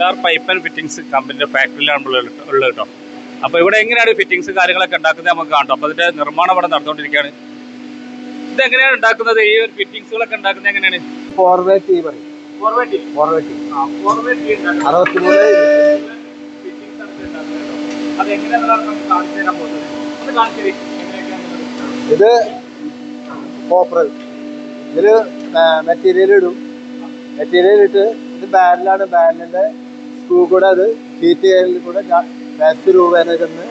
Star pipe and fittings കമ്പനിയുടെ ഫാക്ടറിയിലാണ് ഉള്ളത് കേട്ടോ അപ്പോൾ ഇവിടെ എങ്ങനെയാണ് ഫിറ്റിംഗ്സ് കാര്യങ്ങളൊക്കെ ഉണ്ടാക്കുന്നത് നമുക്ക് കാണാം അപ്പോൾ അതിന്റെ നിർമ്മാണം ഇവിടെ നടന്നുകൊണ്ടിരിക്കുകയാണ്. ഇത് എങ്ങനെയാണ് ഉണ്ടാക്കുന്നത്? ഈ ഒരു ഫിറ്റിംഗ്സുകളൊക്കെ ഉണ്ടാക്കുന്നത് എങ്ങനെയാണ്? പറയും. അറുപത്തിമൂന്ന് ഇത് കോപ്പർ ഇതിൽ മെറ്റീരിയൽ ഇടും. മെറ്റീരിയൽ ഇട്ട് ഇത് ബാരലാണ് ബാരലിന്റെ സ്ക്രൂ കൂടെ അത് ഹീറ്റ് ചെയ്യലിൽ കൂടെ ബാറ്റ് രൂപേണ ചെന്ന്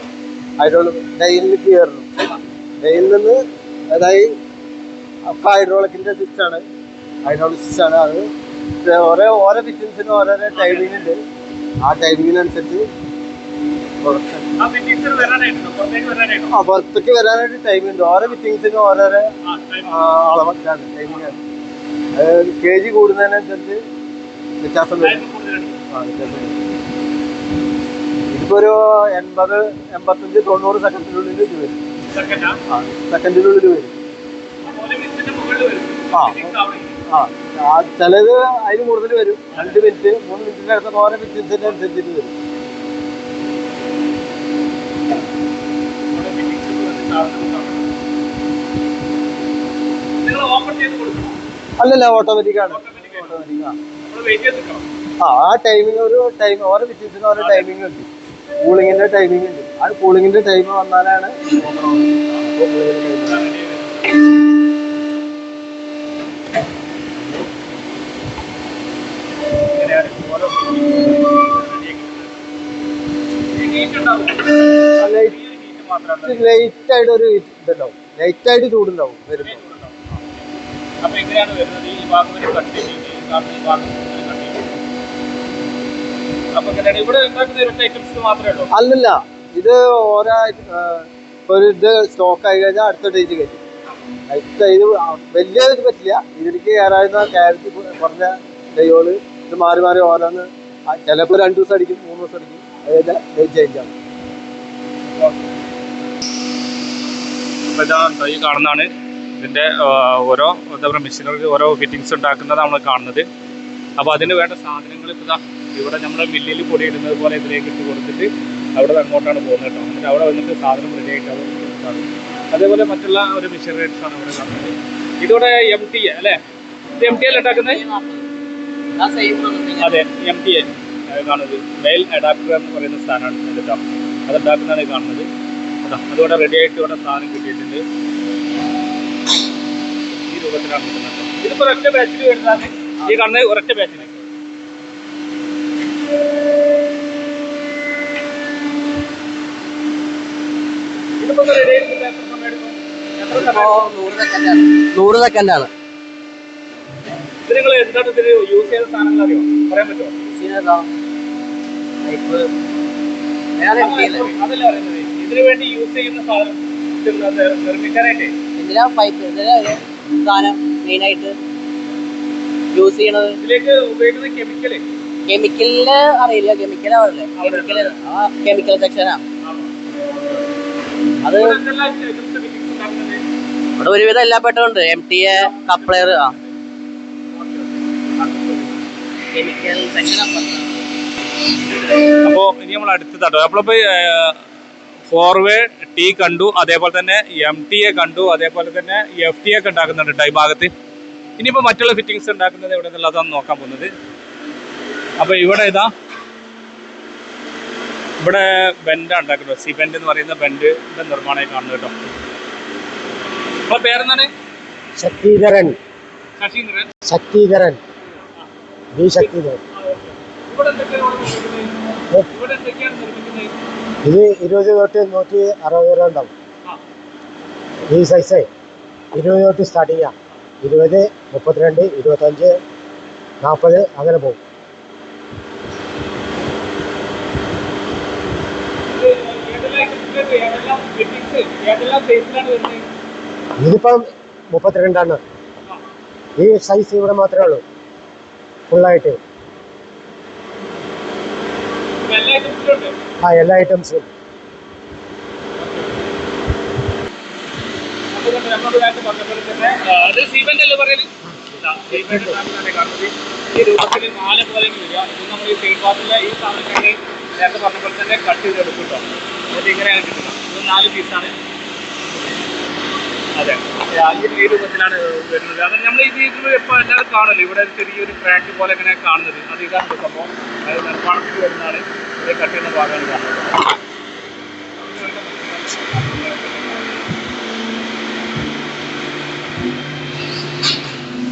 ഹൈഡ്രോളിക് ഡെയിലിൽ കയറണം ഡെയിലിൽ നിന്ന് അതായി അപ്പം ഹൈഡ്രോളിക്കിന്റെ സ്വിച്ചാണ് ഹൈഡ്രോളിക് സ്വിച്ചാണ് അത് ഓരോ ഓരോ ഫിറ്റിങ്സിനും ഓരോരോ ടൈമിംഗ് ഉണ്ട്. ആ ടൈമിങ്ങിനനുസരിച്ച് ആ പുറത്തേക്ക് വരാനായിട്ട് ടൈമുണ്ട് ഉണ്ട്. ഓരോ ഫിറ്റിങ്സിനും ഓരോരോ ആ ടൈമിങ്ങാണ് ആണ്. കെ ജി കൂടുന്നതിനനുസരിച്ച് വ്യത്യാസം വരും. Time കൂടുതലുണ്ട്. ആ, വ്യത്യാസം വരും. ഇതിപ്പോ ഒരു എൺപത് എൺപത്തഞ്ച് തൊണ്ണൂറ് സെക്കൻഡിനുള്ളിൽ ഇത് വരും. ആ? സെക്കൻഡിനുള്ളിൽ വരും. ആ. ആ ചിലത് അതിന് കൂടുതൽ വരും. രണ്ട് മിനിറ്റ് മൂന്ന് മിനിറ്റിന്റെ അടുത്ത ഓരോ ഫിറ്റിങ്സിന്റെ അനുസരിച്ചിട്ട് വരും. അല്ലല്ല ഓട്ടോമാറ്റിക് ആണ്. ആ ആ ടൈമിംഗ് ഒരു ടൈം ഓരോ ഫിറ്റിങ്സിന് ഓരോ ടൈമിംഗ് ഉണ്ട്. കൂളിങ്ങിന്റെ ടൈമിംഗ് ഉണ്ട്. ആ കൂളിങ്ങിന്റെ ടൈം വന്നാലാണ് ലൈറ്റ് ആയിട്ട് ഒരു ഇതുണ്ടാവും. ലൈറ്റ് ആയിട്ട് ചൂടുണ്ടാവും വരുന്നത് അപ്പൊ എങ്ങനെയാണ് വരുന്നത്. ഈ ഭാഗം അല്ലല്ല. ഇത് ഓരോ ഒരു ഇത് സ്റ്റോക്ക് ആയി കഴിഞ്ഞാൽ അടുത്ത ഡേറ്റ് കയറ്റും. അടുത്ത ഇത് വലിയ ഇത് പറ്റില്ല. ഇതിലേക്ക് കയറാവുന്ന ക്യാരറ്റ് കുറഞ്ഞ ഡേയോൾ ഇത് മാറി മാറി ഓരോന്ന് ചിലപ്പോൾ രണ്ട് ദിവസം അടിക്കും മൂന്ന് ദിവസം അടിക്കും. അതായത് ഡേറ്റ് ചേഞ്ച് ഇതാ ഈ കാണുന്നതാണ്. ഇതിന്റെ ആ, ഓരോ എന്താ പറയുക മെഷീനറി ഓരോ ഫിറ്റിങ്സ് ഉണ്ടാക്കുന്നത് നമ്മൾ കാണുന്നത്. അപ്പോൾ അതിന് വേണ്ട സാധനങ്ങൾ ഇപ്പോൾ ഇവിടെ നമ്മൾ മില്ലിൽ പൊടിയിടുന്നത് പോലെ ഇതിലേക്ക് ഇട്ട് കൊടുത്തിട്ട് അവിടെ അങ്ങോട്ടാണ് പോകുന്നത് കേട്ടോ. എന്നിട്ട് അവിടെ വന്നിട്ട് സാധനം റെഡി ആയിട്ട് അവിടെ അതേപോലെ മറ്റുള്ള ഒരു മെഷീനറീസ് ആണ് ഇവിടെ കാണുന്നത്. ഇതിവിടെ എം ടി എ അല്ലേ? ഇത് എം ടി എൽ ഉണ്ടാക്കുന്നത്? അതെ എം ടി എ കാണുന്നത്. മെയിൽ അഡാപ്റ്റർ എന്ന് പറയുന്ന സാധനമാണ് കേട്ടോ. അത് ഉണ്ടാക്കുന്നതാണ് കാണുന്നത്. അതോടെ റെഡി ആയിട്ട് ഇവിടെ സാധനം കിട്ടിയിട്ടുണ്ട്. ഇതിപ്പോ ഒരൊറ്റ ബാച്ചിൽ വരുന്നതാണ് ഈ കണ്ണ് ഒരൊറ്റ ബാച്ചിൽ? നൂറ് സെക്കൻഡാണ്. ഇത് നിങ്ങൾ എന്താണ് ഇതിൽ യൂസ് ചെയ്ത സാധനങ്ങൾ അറിയോ? പറയാൻ പറ്റുമോ? അതല്ല പറയുന്നത്. ഇതിനു വേണ്ടി യൂസ് ചെയ്യുന്ന സാധനം നിർമ്മിക്കാനായിട്ട്? എന്തിനാ പൈപ്പ് എന്തിനാ സാധനം മെയിനായിട്ട് യൂസ് ചെയ്യണത്? ഇതിലേക്ക് ഉപയോഗിക്കുന്ന കെമിക്കൽ കെമിക്കലിന് അറിയില്ല. കെമിക്കൽ ആവല്ലേ കെമിക്കൽ ആ കെമിക്കൽ സെക്ഷനാ അത് ഇവിടെ ഒരുവിധം എല്ലാ പെട്ടുണ്ട് എം ടി എ കപ്ലയർ ആ കെമിക്കൽ അപ്പോൾ ഇനി നമ്മൾ അടുത്തതാട്ടോ. നമ്മളിപ്പോൾ ഫോർവേഡ് ടി കണ്ടു അതേപോലെ തന്നെ എം ടി എ കണ്ടു അതേപോലെ തന്നെ എഫ് ടി ഒക്കെ ഉണ്ടാക്കുന്നുണ്ട് കേട്ടോ ഈ ഭാഗത്ത്. ഇനിയിപ്പോൾ മറ്റുള്ള ഫിറ്റിങ്സ് ഉണ്ടാക്കുന്നത് എവിടെ നിന്നുള്ളതാണ് നോക്കാൻ പോകുന്നത്. അപ്പോൾ ഇവിടെ ഇതാ ഇവിടെ ബെൻഡാണ് ഉണ്ടാക്കുന്നത്. സി ബെൻഡ് എന്ന് പറയുന്ന ബെൻഡിന്റെ നിർമ്മാണമായി കാണുന്നു കേട്ടോ അപ്പോൾ പേരെന്താണ്? ശക്തീകരൻ ശശീന്ദ്രൻ. ശക്തീകരൻ ബി ശക്തീകരൻ ഇത് ഇരുപത് തൊട്ട് നൂറ്റി അറുപത് വരെ ഉണ്ടാവും. ഈ സൈസ് ഇരുപത് തൊട്ട് സ്റ്റാർട്ട് ചെയ്യാം. ഇരുപത് മുപ്പത്തിരണ്ട് ഇരുപത്തഞ്ച് നാൽപ്പത് അങ്ങനെ പോകും. ഇതിപ്പം മുപ്പത്തിരണ്ടാണ്. ഈ സൈസ് ഇവിടെ മാത്രമേ ഉള്ളൂ. ഫുള്ളായിട്ട് ഇപ്പൊ എല്ലാ ഐറ്റംസിലും ഉണ്ട് ആ എല്ലാ ഐറ്റംസും അതുകൊണ്ട് നമ്മളോട് നേരത്തെ പറഞ്ഞ പോലെ തന്നെ ആ, അത് സീമെന്റ് അല്ലേ എല്ലാ ഐറ്റംസും ഈ രൂപത്തിൽ മാല പോലെ വരിക. ഇത് നമ്മൾ ഈ സൈഡ് പാർട്ടിലെ ഈ സാധനങ്ങൾ നേരത്തെ പറഞ്ഞ പോലെ തന്നെ കട്ട് ചെയ്തെടുക്കും കേട്ടോ എന്നിട്ട് ഇങ്ങനെയാണ് കിട്ടുന്നത്. ഇത് നാല് പീസാണ് അതെ. ഈ ഈ രൂപത്തിലാണ് വരുന്നത്. അത് നമ്മൾ ഇത് ഇത് ഇപ്പോൾ എല്ലാവരും ഇവിടെ ചെറിയൊരു ക്രാക്ക് പോലെ ഇങ്ങനെ കാണുന്നത്. അത് ഇതാണ് സംഭവം. അത് നിർമ്മാണത്തിൽ വരുന്നതാണ്. ഇത് കട്ട് ചെയ്യുന്ന ഭാഗമാണ് കാണുന്നത്.